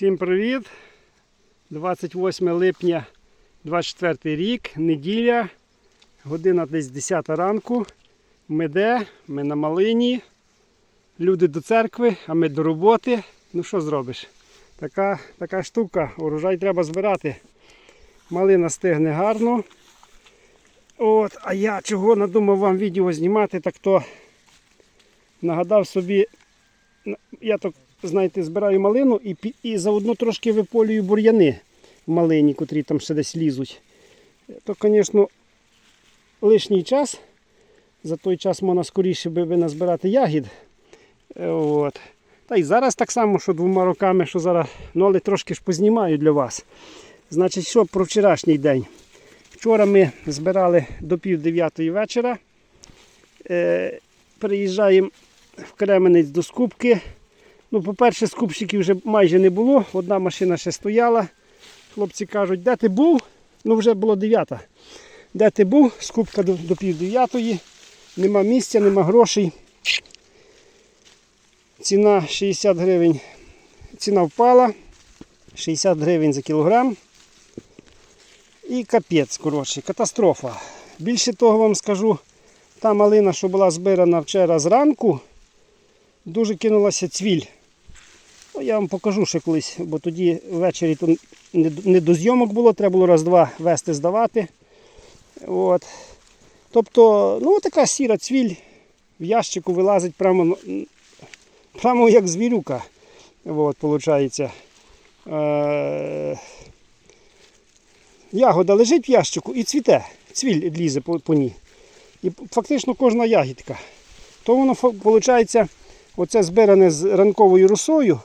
Всім привіт! 28 липня 24 рік, неділя, година десь 10 ранку. Ми де? Ми на малині. Люди до церкви, а ми до роботи. Ну що зробиш? Така, така штука, урожай треба збирати. Малина стигне гарно. От, а я чого надумав вам відео знімати, так то нагадав собі, я так, знаєте, збираю малину і, і заодно трошки виполюю бур'яни малині, котрі там ще десь лізуть. То, звісно, лишній час. За той час можна скоріше би назбирати ягід. Е, От. Та й зараз так само, що двома роками, що зараз, ну але трошки ж познімаю для вас. Значить, що про вчорашній день. Вчора ми збирали до пів дев'ятої вечора. Е, приїжджаємо в Кременець до скупки. Ну, по-перше, скупщиків вже майже не було. Одна машина ще стояла. Хлопці кажуть, де ти був? Ну, вже було дев'ята. Де ти був? Скупка до, до пів. Нема місця, нема грошей. Ціна 60 гривень. Ціна впала. 60 гривень за кілограм. І капець, коротше, катастрофа. Більше того вам скажу, та малина, що була збирана вчора зранку, дуже кинулася цвіль. Ну, я вам покажу ще колись, бо тоді ввечері то не, до- зйомок було, треба було раз-два вести здавати. От. Тобто, ну така сіра цвіль в ящику вилазить прямо, прямо як звірюка. От, виходить. Е, ягода лежить в ящику і цвіте, цвіль лізе по, по ній. І фактично кожна ягідка. То воно виходить, оце збиране з ранковою росою.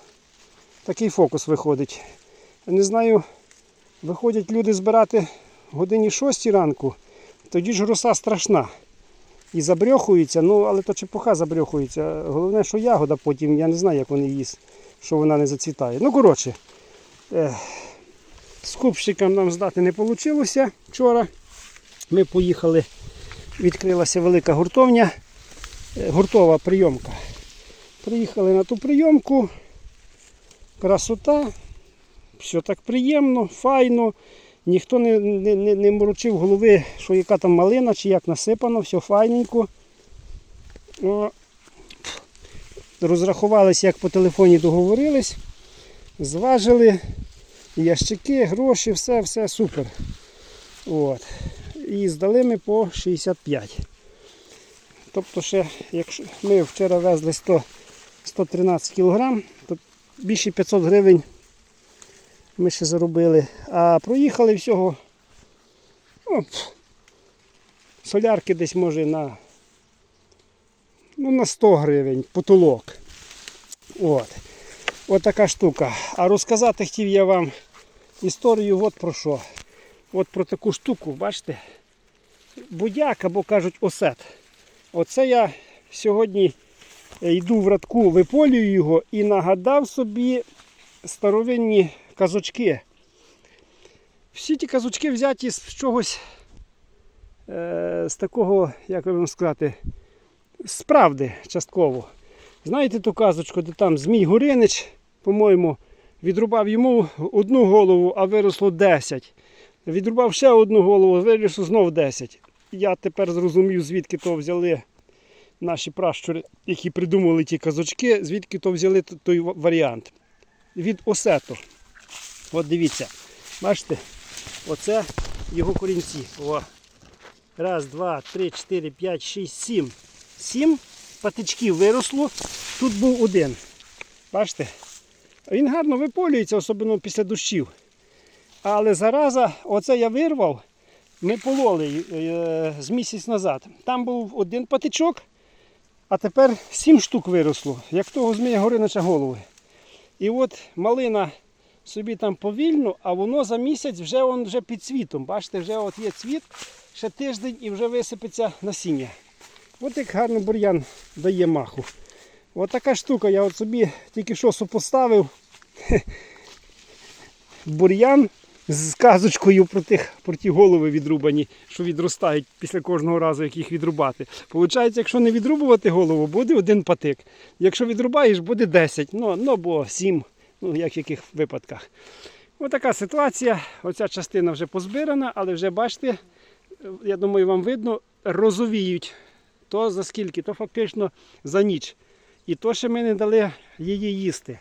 Такий фокус виходить. Не знаю, виходять люди збирати годині 6 ранку, тоді ж роса страшна. І забрьохується, ну але то чепуха забрьохується. Головне, що ягода потім, я не знаю, як вони їсть, що вона не зацвітає. Ну, коротше, е, скупщикам нам здати не вийшло вчора. Ми поїхали, відкрилася велика гуртовня, е, гуртова прийомка. Приїхали на ту прийомку. Красота, все так приємно, файно. Ніхто не, не, не, не морочив голови, що яка там малина чи як насипано, все файненько. О, розрахувалися, як по телефоні договорились, зважили, ящики, гроші, все, все супер. От. І здали ми по 65. Тобто ще, якщо ми вчора везли 100, 113 кг, то більше 500 гривень ми ще заробили. А проїхали всього ну, солярки десь може на, ну, на 100 гривень потолок. От. От така штука. А розказати хотів я вам історію от про що. От про таку штуку, бачите? Будяк або кажуть осет. Оце я сьогодні йду в радку, виполюю його і нагадав собі старовинні казочки. Всі ті казочки взяті з чогось е, з такого, як вам сказати, з правди частково. Знаєте ту казочку, де там Змій Горинич, по-моєму, відрубав йому одну голову, а виросло 10. Відрубав ще одну голову, виросло знов 10. Я тепер зрозумів, звідки то взяли наші пращури, які придумали ті казочки, звідки то взяли той варіант. Від осету. От дивіться, бачите, оце його корінці. О. Раз, два, три, чотири, п'ять, шість, сім. Сім патичків виросло. Тут був один. Бачите? Він гарно виполюється, особливо після дощів. Але зараза, оце я вирвав, ми пололи е, з місяць назад. Там був один патичок, а тепер сім штук виросло, як того змія Горинича голови. І от малина собі там повільно, а воно за місяць вже он вже під цвітом. Бачите, вже от є цвіт, ще тиждень і вже висипеться насіння. От як гарно бур'ян дає маху. От така штука, я от собі тільки що супоставив бур'ян з казочкою про, тих, про ті голови відрубані, що відростають після кожного разу, як їх відрубати. Получається, якщо не відрубувати голову, буде один патик. Якщо відрубаєш, буде 10, ну, ну або 7. Ну, як в яких випадках. Отака ситуація. Оця частина вже позбирана, але вже бачите, я думаю, вам видно, розовіють. То за скільки? То фактично за ніч. І то ще ми не дали її їсти.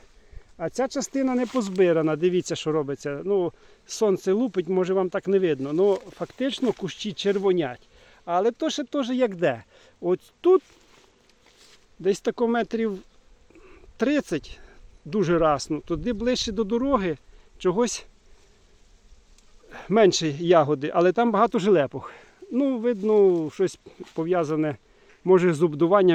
А ця частина не позбирана. Дивіться, що робиться. Ну, сонце лупить, може вам так не видно. Ну, фактично кущі червонять. Але то ще теж як де. От тут десь тако метрів 30 дуже расно. Туди ближче до дороги чогось менше ягоди, але там багато жилепок. Ну, видно, щось пов'язане, може, з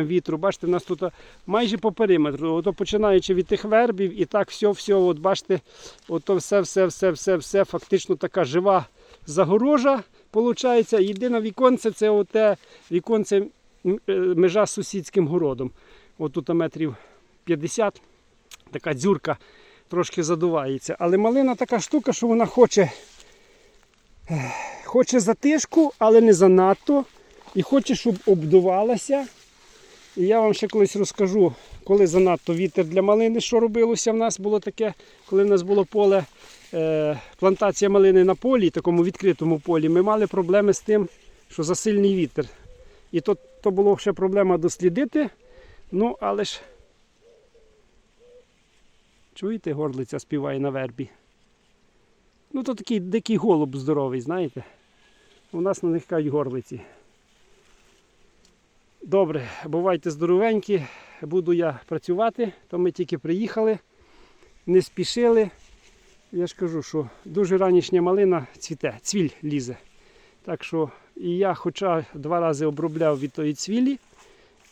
вітру. Бачите, в нас тут майже по периметру. Ото починаючи від тих вербів, і так все, все, от бачите, ото все, все, все, все, все, фактично така жива загорожа. Виходить, єдине віконце це оте віконце е, межа з сусідським городом. От тут метрів 50, така дзюрка трошки задувається. Але малина така штука, що вона хоче, хоче затишку, але не занадто. І хоче, щоб обдувалася. І я вам ще колись розкажу, коли занадто вітер для малини, що робилося в нас було таке, коли в нас було поле, е, плантація малини на полі, такому відкритому полі, ми мали проблеми з тим, що засильний вітер. І то, то було ще проблема дослідити. Ну, але ж Чуєте, горлиця співає на вербі. Ну, то такий дикий голуб здоровий, знаєте. У нас на них кажуть горлиці. Добре, бувайте здоровенькі, буду я працювати, то ми тільки приїхали, не спішили. Я ж кажу, що дуже ранішня малина цвіте, цвіль лізе. Так що і я хоча два рази обробляв від тої цвілі,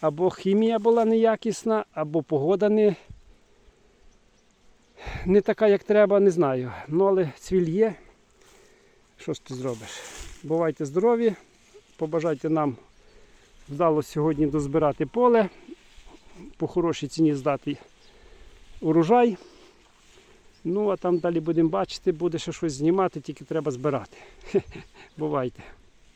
або хімія була неякісна, або погода не, не така, як треба, не знаю. Ну, але цвіль є. Що ж ти зробиш? Бувайте здорові, побажайте нам вдало сьогодні дозбирати поле, по хорошій ціні здати урожай. Ну, а там далі будемо бачити, буде ще щось знімати, тільки треба збирати. Бувайте.